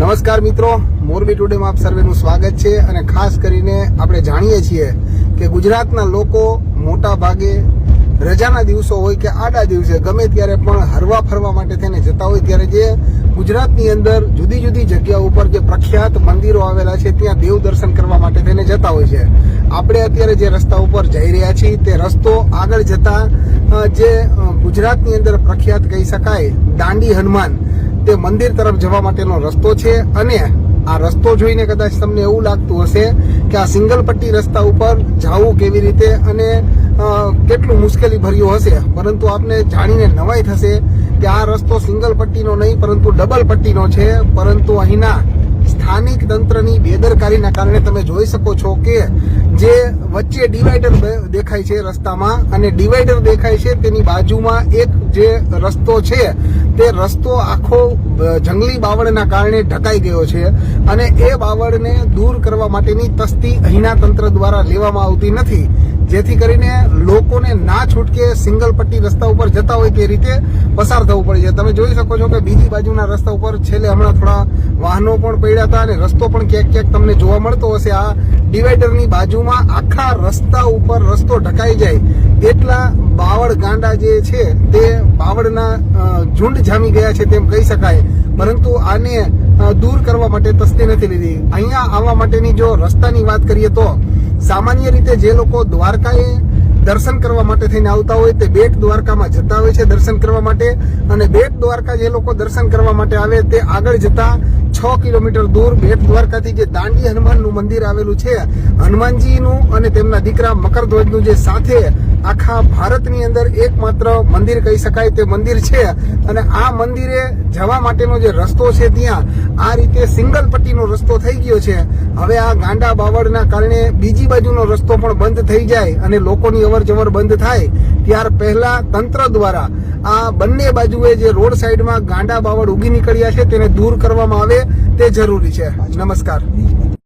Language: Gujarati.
નમસ્કાર મિત્રો, મોરબી ટુડેમાં આપ સર્વેનું સ્વાગત છે અને ખાસ કરીને આપણે જાણીએ છીએ કે ગુજરાતના લોકો મોટા ભાગે રજાના દિવસો હોય કે આડા દિવસે ગમે ત્યારે પણ હરવા ફરવા માટે થઈને જતા હોય ત્યારે જે ગુજરાતની અંદર જુદી જુદી જગ્યાઓ ઉપર જે પ્રખ્યાત મંદિરો આવેલા છે, ત્યાં દેવ દર્શન કરવા માટે થઈને જતા હોય છે. આપણે અત્યારે જે રસ્તા ઉપર જઈ રહ્યા છીએ, તે રસ્તો આગળ જતા જે ગુજરાતની અંદર પ્રખ્યાત કહી શકાય, દાંડી હનુમાન. તે મંદિર તરફ જવા માટેનો રસ્તો છે અને આ રસ્તો જોઈને કદાચ તમને એવું લાગતું હશે કે આ સિંગલ પટ્ટી રસ્તા ઉપર જવું કેવી રીતે અને કેટલું મુશ્કેલી ભર્યું હશે. પરંતુ આપને જાણીને નવાઈ થશે કે આ રસ્તો સિંગલ પટ્ટીનો નહીં, પરંતુ ડબલ પટ્ટીનો છે. પરંતુ અહીંના સ્થાનિક તંત્રની બેદરકારીના કારણે તમે જોઈ શકો છો કે જે વચ્ચે ડિવાઈડર દેખાય છે રસ્તામાં અને ડિવાઈડર દેખાય છે તેની બાજુમાં એક જે રસ્તો છે તે રસ્તો આખો જંગલી બાવળના કારણે ઢકાઈ ગયો છે અને એ બાવળને દૂર કરવા માટેની તસ્તી અહીંના તંત્ર દ્વારા લેવામાં આવતી નથી. જેથી કરીને લોકોને ના છૂટકે સિંગલ પટ્ટી રસ્તા ઉપર જતા હોય તે રીતે પસાર થવું પડે છે. તમે જોઈ શકો છો કે બીજી બાજુના રસ્તા ઉપર છેલ્લે હમણાં થોડા વાહનો પણ પડ્યા હતા અને રસ્તો પણ ક્યાંક ક્યાંક તમને જોવા મળતો હશે. આ ડિવાઈડરની બાજુમાં આખા રસ્તા ઉપર રસ્તો ઢકાઈ જાય. એટલા બાવળ ગાંડા જે છે, તે બાવળના ઝુંડ જામી ગયા છે તેમ કહી શકાય. પરંતુ આને દૂર કરવા માટે તસ્તી નથી લીધી. અહીંયા આવવા માટેની જો રસ્તાની વાત કરીએ તો, સામાન્ય રીતે જે લોકો દ્વારકાએ દર્શન કરવા માટે થઈને આવતા હોય, તે બેટ દ્વારકામાં જતા હોય છે દર્શન કરવા માટે. અને બેટ દ્વારકા જે લોકો દર્શન કરવા માટે આવે, તે આગળ જતા છ કિલોમીટર દૂર બેટ દ્વારકાથી જે દાંડી હનુમાનનું મંદિર આવેલું છે, હનુમાનજીનું અને તેમના દીકરા મકરધ્વજનું જે સાથે આખા ભારતની અંદર એકમાત્ર મંદિર કહી શકાય તે મંદિર છે. અને આ મંદિરે જવા માટેનો જે રસ્તો છે ત્યાં, આ રીતે સિંગલ પટ્ટીનો રસ્તો થઈ ગયો છે. હવે આ ગાંડા બાવળના કારણે બીજી બાજુનો રસ્તો પણ બંધ થઈ જાય અને લોકોની અવર જવર બંધ થાય. ત્યાર પહેલા તંત્ર દ્વારા આ બંને બાજુએ જે રોડ સાઈડમાં ગાંડા બાવળ ઉગી નીકળ્યા છે, તેને દૂર કરવામાં આવે તે જરૂરી છે. નમસ્કાર.